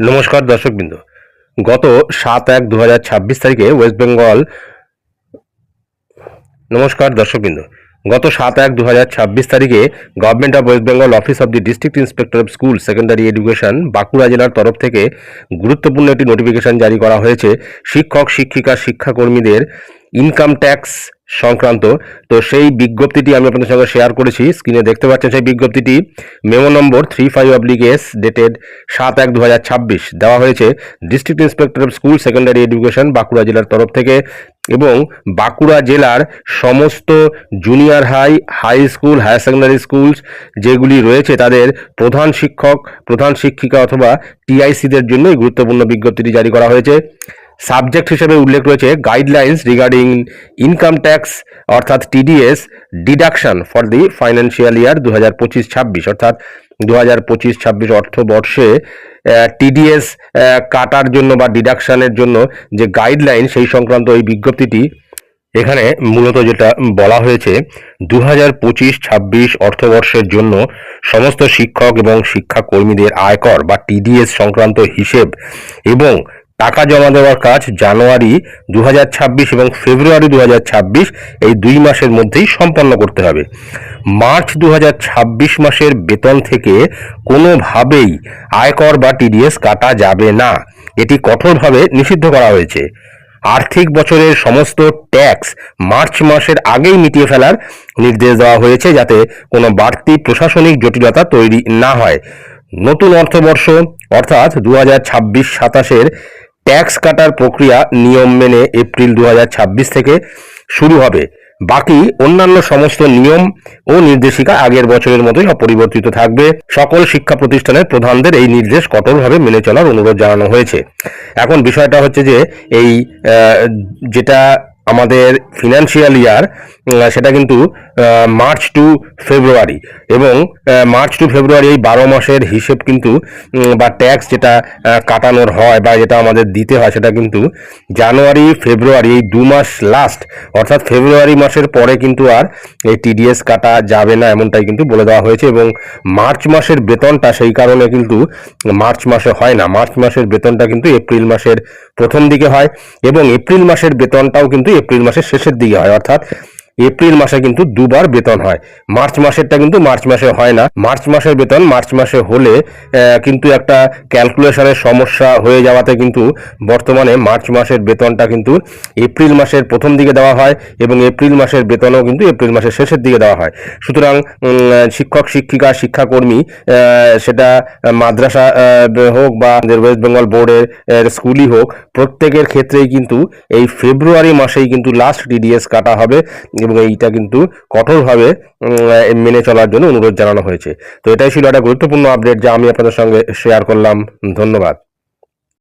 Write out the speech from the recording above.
নমস্কার দর্শকবৃন্দ। গত সাত এক দু হাজার ছাব্বিশ তারিখে ওয়েস্ট বেঙ্গল নমস্কার দর্শকবৃন্দ। গত সাত এক দু হাজার ছাব্বিশ তারিখে government of West Bengal office of the district inspector of school secondary education Bankura জেলার তরফ থেকে গুরুত্বপূর্ণ একটি নোটিফিকেশন জারি করা হয়েছে। শিক্ষক, শিক্ষিকা, শিক্ষাকর্মীদের ইনকাম ট্যাক্স সংক্রান্ত। তো সেই বিজ্ঞপ্তিটি আমি আপনাদের সঙ্গে শেয়ার করেছি। স্ক্রিনে দেখতে পাচ্ছেন সেই বিজ্ঞপ্তিটি। Memo number three five oblique S dated সাত এক দু দেওয়া হয়েছে district inspector of school secondary education Bankura জেলার তরফ থেকে এবং বাঁকুড়া জেলার সমস্ত junior high high school higher secondary school যেগুলি রয়েছে তাদের প্রধান শিক্ষক, প্রধান শিক্ষিকা অথবা টিআইসিদের জন্য এই গুরুত্বপূর্ণ বিজ্ঞপ্তিটি জারি করা হয়েছে। সাবজেক্ট হিসেবে উল্লেখ রয়েছে গাইডলাইন্স রিগার্ডিং ইনকাম ট্যাক্স অর্থাৎ TDS deduction for the financial year দু হাজার পঁচিশ ছাব্বিশ, অর্থাৎ দু হাজার পঁচিশ ছাব্বিশ অর্থবর্ষে টিডিএস কাটার জন্য বা ডিডাকশানের জন্য যে গাইডলাইন সেই সংক্রান্ত এই বিজ্ঞপ্তিটি এখানে মূলত যেটা বলা হয়েছে দু হাজার পঁচিশ ছাব্বিশ অর্থবর্ষের জন্য সমস্ত শিক্ষক এবং শিক্ষাকর্মীদের আয়কর বা টিডিএস সংক্রান্ত হিসেব এবং টাকা জমা দেওয়ার কাজ জানুয়ারি দু হাজার ছাব্বিশ এবং ফেব্রুয়ারি দু হাজার ছাব্বিশ, এই দুই মাসের মধ্যেই সম্পন্ন করতে হবে। মার্চ দু হাজার ছাব্বিশ মাসের বেতন থেকে কোনোভাবেই আয়কর বা টিডিএস কাটা যাবে না। এটি কঠোরভাবে নিষিদ্ধ করা হয়েছে। আর্থিক বছরের সমস্ত ট্যাক্স মার্চ মাসের আগেই মিটিয়ে ফেলার নির্দেশ দেওয়া হয়েছে যাতে কোনো বাড়তি প্রশাসনিক জটিলতা তৈরি না হয়। নতুন অর্থবর্ষ, অর্থাৎ দু হাজার ছাব্বিশ সাতাশের ট্যাক্স কাটার প্রক্রিয়া নিয়ম মেনে এপ্রিল দু হাজার ছাব্বিশ থেকে শুরু হবে। বাকি অন্যান্য সমস্ত নিয়ম ও নির্দেশিকা আগের বছরের মতোই অপরিবর্তিত থাকবে। সকল শিক্ষা প্রতিষ্ঠানের প্রধানদের এই নির্দেশ কঠোরভাবে মেনে চলার অনুরোধ জানানো হয়েছে। এখন বিষয়টা হচ্ছে যে এই যেটা আমাদের ফিনান্সিয়াল ইয়ার সেটা কিন্তু মার্চ টু ফেব্রুয়ারি এবং মার্চ টু ফেব্রুয়ারি এই বারো মাসের হিসেব কিন্তু বা ট্যাক্স যেটা কাটানোর হয় বা যেটা আমাদের দিতে হয় সেটা কিন্তু জানুয়ারি ফেব্রুয়ারি এই দু মাস লাস্ট অর্থাৎ ফেব্রুয়ারি মাসের পরে কিন্তু আর এই টিডিএস কাটা যাবে না এমনটাই কিন্তু বলে দেওয়া হয়েছে এবং মার্চ মাসের বেতনটা সেই কারণে কিন্তু মার্চ মাসে হয় না। মার্চ মাসের বেতনটা কিন্তু এপ্রিল মাসের প্রথম দিকে হয় এবং এপ্রিল মাসের বেতনটাও কিন্তু এপ্রিল মাসের শেষের দিকে হয়। অর্থাৎ এপ্রিল মাসে কিন্তু দুবার বেতন হয়। মার্চ মাসেরটা কিন্তু মার্চ মাসে হয় না। মার্চ মাসের বেতন মার্চ মাসে হলে কিন্তু একটা ক্যালকুলেশনের সমস্যা হয়ে যাওয়াতে কিন্তু বর্তমানে মার্চ মাসের বেতনটা কিন্তু এপ্রিল মাসের প্রথম দিকে দেওয়া হয় এবং এপ্রিল মাসের বেতনও কিন্তু এপ্রিল মাসের শেষের দিকে দেওয়া হয়। সুতরাং শিক্ষক, শিক্ষিকা, শিক্ষাকর্মী সেটা মাদ্রাসা হোক বা ওয়েস্ট বেঙ্গল বোর্ডের স্কুলই হোক, প্রত্যেকের ক্ষেত্রেই কিন্তু এই ফেব্রুয়ারি মাসেই কিন্তু লাস্ট টিডিএস কাটা হবে। এবং এইটা কিন্তু কঠোরভাবে মেনে চলার জন্য অনুরোধ জানানো হয়েছে। তো এটাই ছিল একটা গুরুত্বপূর্ণ আপডেট যা আমি আপনাদের সঙ্গে শেয়ার করলাম। ধন্যবাদ।